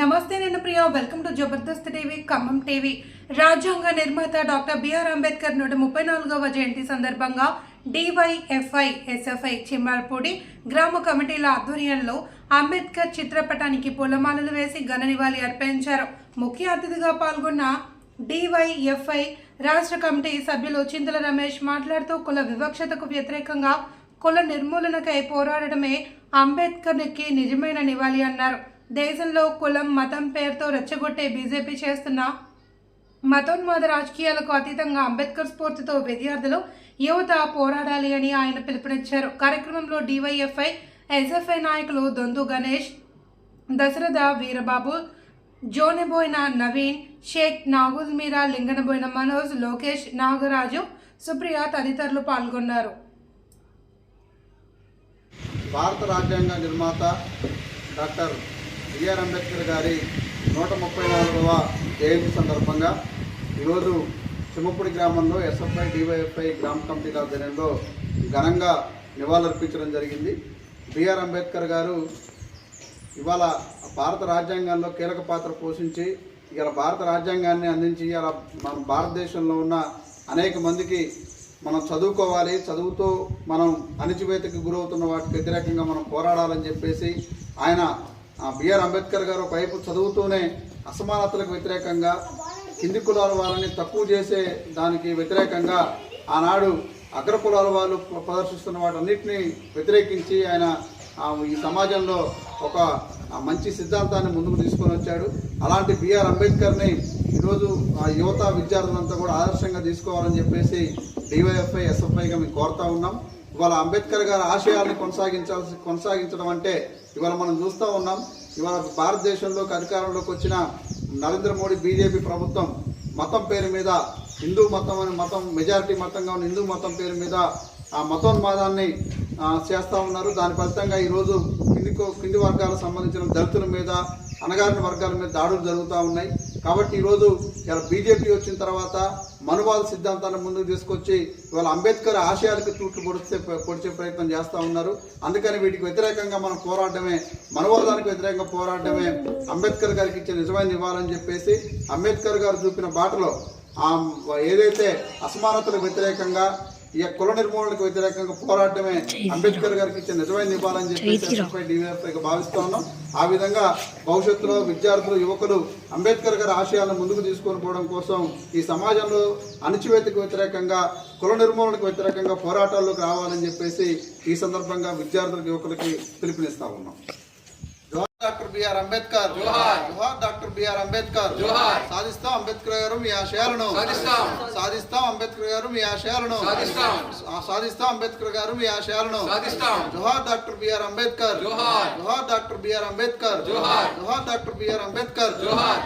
నమస్తే నేను Priya. Welcome to Jabardasth TV Khammam TV. రాజ్యాంగ నిర్మాత డాక్టర్ బిఆర్ అంబేద్కర్ నూట ముప్పై నాలుగవ జయంతి సందర్భంగా డివైఎఫ్ఐ ఎస్ఎఫ్ఐ చిమ్మార్పూడి గ్రామ కమిటీల ఆధ్వర్యంలో అంబేద్కర్ చిత్రపటానికి పూలమాలలు వేసి ఘన నివాళి అర్పించారు. ముఖ్య అతిథిగా పాల్గొన్న డివైఎఫ్ఐ రాష్ట్ర కమిటీ సభ్యులు చింతల రమేష్ మాట్లాడుతూ కుల వివక్షతకు వ్యతిరేకంగా కుల నిర్మూలనకై పోరాడడమే అంబేద్కర్కి నిజమైన నివాళి అన్నారు. దేశంలో కులం మతం పేరుతో రెచ్చగొట్టే బీజేపీ చేస్తున్న మతోన్మాద రాజకీయాలకు అతీతంగా అంబేద్కర్ స్ఫూర్తితో విద్యార్థులు యువత పోరాడాలి అని ఆయన పిలుపునిచ్చారు. కార్యక్రమంలో డివైఎఫ్ఐ ఎస్ఎఫ్ఐ నాయకులు దొందు గణేష్ దశరథ వీరబాబు జోనెబోయిన నవీన్ షేక్ నాగుల్ మీరా లింగనబోయిన మనోజ్ లోకేష్ నాగరాజు సుప్రియ తదితరులు పాల్గొన్నారు. భారత రాజ్యాంగ నిర్మాత డాక్టర్ బిఆర్ అంబేద్కర్ గారి నూట ముప్పై నాలుగవ జయంతి సందర్భంగా ఈరోజు చిమ్మపూడి గ్రామంలో ఎస్ఎఫ్ఐ డివైఎఫ్ఐ గ్రామ కమిటీల ఆధ్వర్యంలో ఘనంగా నివాళులర్పించడం జరిగింది. బిఆర్ అంబేద్కర్ గారు ఇవాళ భారత రాజ్యాంగంలో కీలక పాత్ర పోషించి ఇవాళ భారత రాజ్యాంగాన్ని అందించి ఇవాళ మన భారతదేశంలో ఉన్న అనేక మందికి మనం చదువుకోవాలి చదువుతో మనం అణిచివేతకి గురవుతున్న వాటికి వ్యతిరేకంగా మనం పోరాడాలని చెప్పేసి ఆయన బిఆర్ అంబేద్కర్ గారు ఒకవైపు చదువుతూనే అసమానతలకు వ్యతిరేకంగా కింది కులాల వాళ్ళని తక్కువ చేసే దానికి వ్యతిరేకంగా ఆనాడు అగ్ర కులాల వాళ్ళు ప్రదర్శిస్తున్న వాటన్నిటిని వ్యతిరేకించి ఆయన ఈ సమాజంలో ఒక మంచి సిద్ధాంతాన్ని ముందుకు తీసుకొని వచ్చాడు. అలాంటి బిఆర్ అంబేద్కర్ని ఈరోజు ఆ యువత విద్యార్థులంతా కూడా ఆదర్శంగా తీసుకోవాలని చెప్పేసి డివైఎఫ్ఐ ఎస్ఎఫ్ఐగా మేము కోరుతా ఉన్నాం. ఇవాళ అంబేద్కర్ గారి ఆశయాన్ని కొనసాగించాల్సి కొనసాగించడం అంటే ఇవాళ మనం చూస్తూ ఉన్నాం. ఇవాళ భారతదేశంలోకి అధికారంలోకి వచ్చిన నరేంద్ర మోడీ బీజేపీ ప్రభుత్వం మతం పేరు మీద హిందూ మతం అనే మతం మెజారిటీ మతంగా ఉన్న హిందూ మతం పేరు మీద ఆ మతోన్మాదాన్ని చేస్తూ ఉన్నారు. దాని ఫలితంగా ఈరోజు కిందికో కింది వర్గాలకు సంబంధించిన దళితుల మీద అణగారిన వర్గాల మీద దాడులు జరుగుతూ ఉన్నాయి. కాబట్టి ఈరోజు ఇలా బీజేపీ వచ్చిన తర్వాత మనువాద సిద్ధాంతాన్ని ముందుకు తీసుకొచ్చి ఇవాళ అంబేద్కర్ ఆశయాలకు తూట్లు పొడిచే పొడిచే ప్రయత్నం చేస్తూ ఉన్నారు. అందుకని వీటికి వ్యతిరేకంగా మనం పోరాడమే మనువాదానికి వ్యతిరేకంగా పోరాడమే అంబేద్కర్ గారికి ఇచ్చే నిజమైన ఇవ్వాలని చెప్పేసి అంబేద్కర్ గారు చూపిన బాటలో ఏదైతే అసమానతలకు వ్యతిరేకంగా ఈ కుల నిర్మూలనకు వ్యతిరేకంగా పోరాటమే అంబేద్కర్ గారికి ఇచ్చే నిజమైన డివైఎఫ్ఐ గా భావిస్తా ఉన్నాం. ఆ విధంగా భవిష్యత్తులో విద్యార్థులు యువకులు అంబేద్కర్ గారి ఆశయాలను ముందుకు తీసుకొని పోవడం కోసం ఈ సమాజంలో అణచివేతకు వ్యతిరేకంగా కుల నిర్మూలనకు వ్యతిరేకంగా పోరాటాల్లోకి రావాలని చెప్పేసి ఈ సందర్భంగా విద్యార్థులకు యువకులకి పిలుపునిస్తా ఉన్నాం. బిఆర్ అంబేద్కర్ జోహార్ జోహార్ డాక్టర్ బిఆర్ అంబేద్కర్ జోహార్ సాధిస్తాం అంబేద్కర్ గారు మీ ఆశయాలను సాధిస్తాం. సాధిస్తాం అంబేద్కర్ గారు మీ ఆశయాలను సాధిస్తాం. సాధిస్తాం అంబేద్కర్ గారు మీ ఆశయాలను సాధిస్తాం. జోహార్ డాక్టర్ బిఆర్ అంబేద్కర్ జోహార్. జోహార్ డాక్టర్ బిఆర్ అంబేద్కర్ జోహార్. జోహార్ డాక్టర్ బిఆర్ అంబేద్కర్ జోహార్.